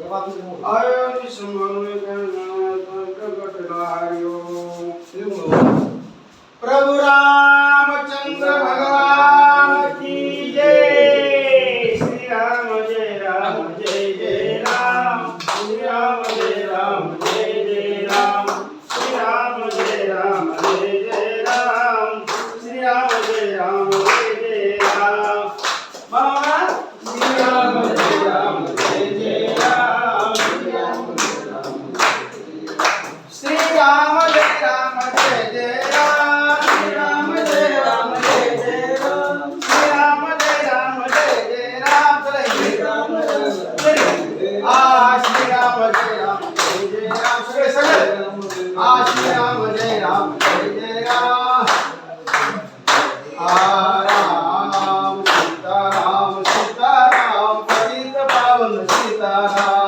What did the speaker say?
आयो समन्वय प्रकट प्रभु रामचंद्र भगवान की जय श्री राम जय राम जय जय राम श्री राम जय राम जय जय राम श्री राम जय राम जय जय राम श्री राम जय राम जय जय राम श्री राम जय राम जय जय श्रीराम जय राम जय जय राम श्री जय राम जय जय राम श्री राम जय राम जय जय राम आ राम जय राम जय जय राम सगळे सगळे आ जय राम जय जय राम आ राम सीताराम सीताराम पतित पावन सीताराम